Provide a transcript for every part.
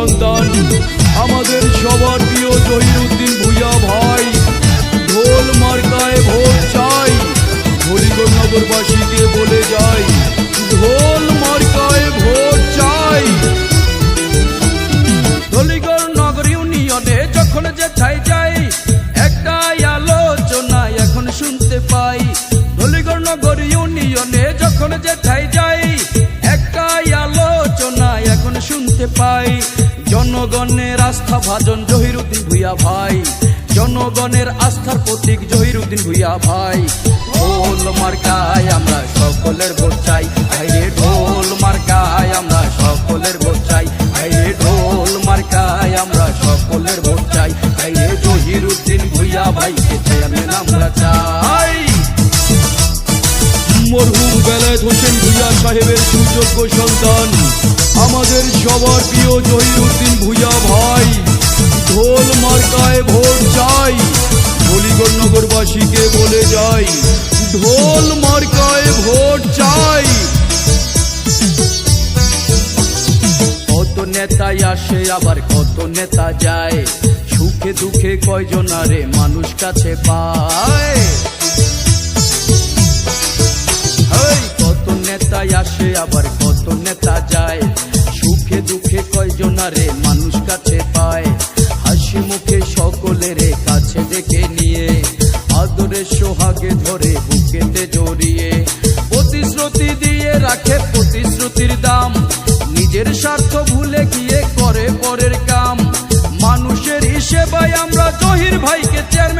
সন্তান, আমাদের সবার প্রিয় জহিরুদ্দিন ভুইয়া ভাই, ঢোল মার্কায় ভোট চাই হরিগড় নগরবাসীকে বলে যাই, ঢোল মার্কায় ভোট চাই। ধলিগড় নগর ইউনিয়নে যখন যে ছাই যাই, একটাই আলোচনা এখন শুনতে পাই। ধলিগড় নগর ইউনিয়নে যখন যে ছাই যাই, একটাই আলোচনা এখন শুনতে পাই। জনগণের আস্থা ভাজন জহিরুদ্দিন ভুইয়া ভাই। জনগণের আস্থার প্রতীক জহিরুদ্দিন ভুইয়া ভাই। ঢোল মার্কায় আমরা সকলের ভোট চাই। ভাইরে ঢোল মার্কায় আমরা সকলের ভোট চাই। ভাইরে ঢোল মার্কায় আমরা সকলের ভোট চাই। ভাইরে জহিরুদ্দিন ভুইয়া ভাইকে চেয়ারম্যান আমরা চাই। মরহুম বেলায়েত হোসেন ভুইয়া সাহেবের সুযোগ্য সন্তান। আমাদের সবার প্রিয় জহিরুদ্দিন ভুইয়া ভাই, ঢোল মার্কায় ভোট চাই নগরবাসীকে বলে যাই, ঢোল মার্কায় ভোট চাই। কত নেতাই আসে, আবার কত নেতা যায়, সুখে দুঃখে কয়জনারে মানুষ কাছে পায়। কত নেতাই আসে, আবার কত নেতা যায় কয়জনারে মানুষ কাছে পায়। হাসি মুখে সকলের কাছে ডেকে নিয়ে। আদরে সোহাগে ধরে বুকেতে জড়িয়ে। প্রতিশ্রুতি দিয়ে রাখে প্রতিশ্রুতির দাম। নিজের স্বার্থ ভুলে গিয়ে করে পরের কাম। মানুষের হিসেবায় আমরা জহির ভাইকে চেয়ারম্যান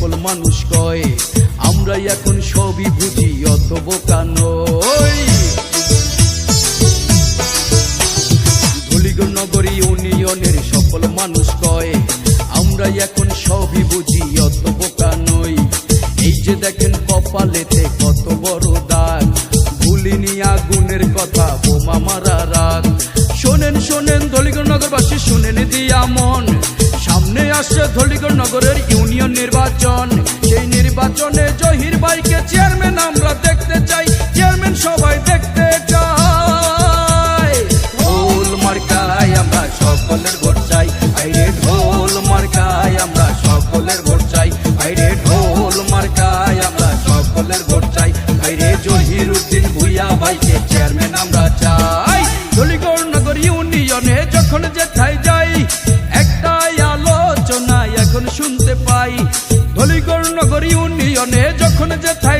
সকল মানুষ কয় আমরা এখন সবই বুঝি অত বোকা নই নগর ইউনিয়নের সকল মানুষ কয় আমরা এখন সবই বুঝি অত বোকা নই এই যে দেখেন কপালেতে কত বড় দাগ, ভুলিনি আগুনের কথা বোমা মারা রাত শোনেন শোনেন, ধলিগড় নগরবাসী, শুনেন দিয়া মন সামনে আসছে ধলিগড় নগরের নির্বাচনে জহির ভাইকে চেয়ারম্যান আমরা দেখতে চাই। চেয়ারম্যান সবাই দেখতে চাই। ঢোল মার্কায় আমরা সকলের ভোট চাই। আইরে ঢোল মার্কায় আমরা সকলের ভোট চাই। আইরে ঢোল মার্কায় আমরা সকলের ভোট চাই। আইরে জহির উদ্দিন ভুইয়া ভাইকে চেয়ারম্যান আমরা চাই। ডলিগড় নগর ইউনিয়নে যখন যেথায় যাই একটা আলোচনা এখন শুনতে পাই। ধলিগড় নগরী মিলনে যখন যেথায়